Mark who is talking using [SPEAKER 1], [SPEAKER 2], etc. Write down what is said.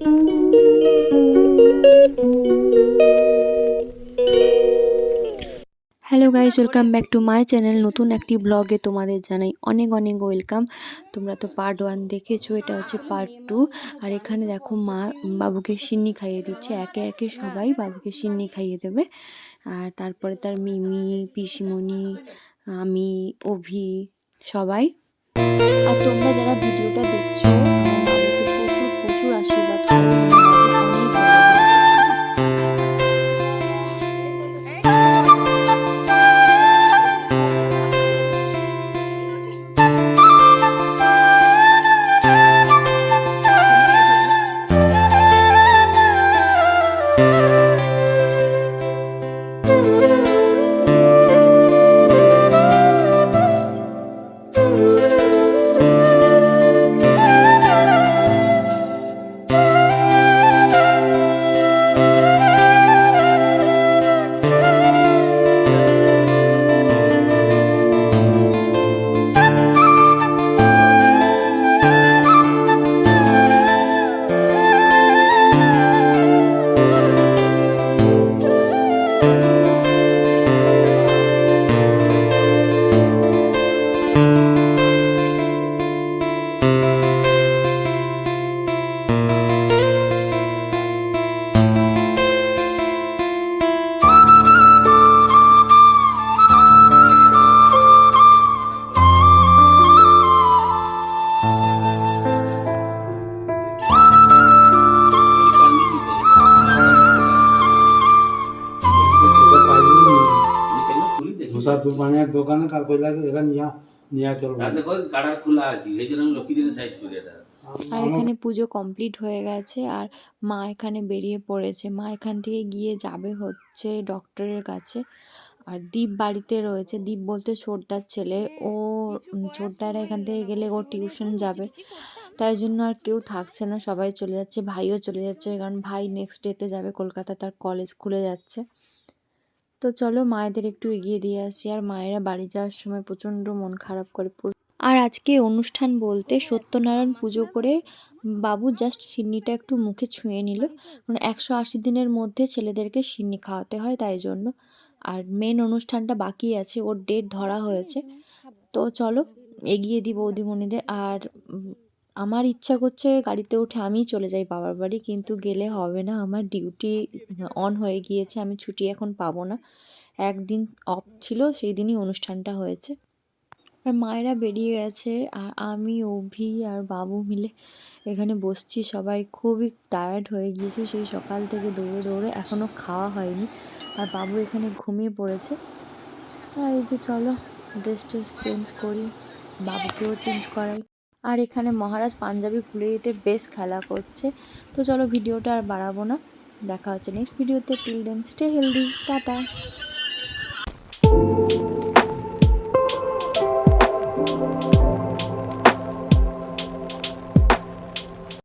[SPEAKER 1] Hello guys welcome back to my channel নতুন একটি ব্লগে তোমাদের জানাই অনেক অনেক ওয়েলকাম তোমরা তো পার্ট ওয়ান দেখেছ, এটা হচ্ছে পার্ট টু আর এখানে দেখো মা বাবুকে সিন্নি খাইয়ে দিচ্ছে। একে একে সবাই বাবুকে সিন্নি খাইয়ে দেবে। আর তারপরে তার মিমি, পিসিমণি, আমি, অভি, সবাই। আর তোমরা যারা
[SPEAKER 2] ধোসা দোকানের দোকানে কাল কইলা এটা নিয়া নিয়া চলবে
[SPEAKER 3] রাতে কই কাড়ার খোলা আছে এই জন্য আমি লক্ষ্মী দিনে সাইজ করি এটা।
[SPEAKER 1] আর এখানে পুজো কমপ্লিট হয়ে গেছে আর মা এখানে বেরিয়ে পড়েছে। মা এখান থেকে গিয়ে যাবে হচ্ছে ডক্টরের কাছে। আর দীপ বাড়িতে রয়েছে। দীপ বলতে ছোটদার ছেলে। ও ছোটদারা এখান থেকে গেলে ও টিউশন যাবে। তাই জন্য আর কেউ থাকছে না সবাই চলে যাচ্ছে ভাইও চলে যাচ্ছে। কারণ ভাই নেক্সট ডেতে যাবে কলকাতা তার কলেজ খুলে যাচ্ছে। তো চলো মায়েদের একটু এগিয়ে দিয়ে আসি। আর মায়েরা বাড়ি যাওয়ার সময় প্রচণ্ড মন খারাপ করে আর আজকে অনুষ্ঠান বলতে সত্যনারায়ণ পুজো করে বাবু জাস্ট সিন্নিটা একটু মুখে ছুঁয়ে নিল। মানে একশো আশি দিনের মধ্যে ছেলেদেরকে সিন্নি খাওয়াতে হয় তাই জন্য। আর মেন অনুষ্ঠানটা বাকি আছে, ওর ডেট ধরা হয়েছে। তো চলো এগিয়ে দিই বৌদিমণিদের আর আমার ইচ্ছা করছে গাড়িতে উঠে আমিই চলে যাই বাবার বাড়ি, কিন্তু গেলে হবে না। আমার ডিউটি অন হয়ে গিয়েছে, আমি ছুটি এখন পাবো না। একদিন অফ ছিল, সেই দিনই অনুষ্ঠানটা হয়েছে। আর মায়েরা বেরিয়ে গেছে, আর আমি, অভি আর বাবু মিলে এখানে বসছি। সবাই খুবই টায়ার্ড হয়ে গিয়েছে, সেই সকাল থেকে দৌড়ে দৌড়ে এখনও খাওয়া হয়নি। আর বাবু এখানে ঘুমিয়ে পড়েছে। আর এই যে চলো ড্রেস ট্রেস চেঞ্জ করি, বাবুকেও চেঞ্জ করাই। আর এখানে মহারাজ পাঞ্জাবি ফুলে দিতে বেশ খেলা করছে। তো চলো ভিডিওটা আর বাড়াবো না। দেখা হচ্ছে নেক্সট ভিডিওতে till then stay healthy tata.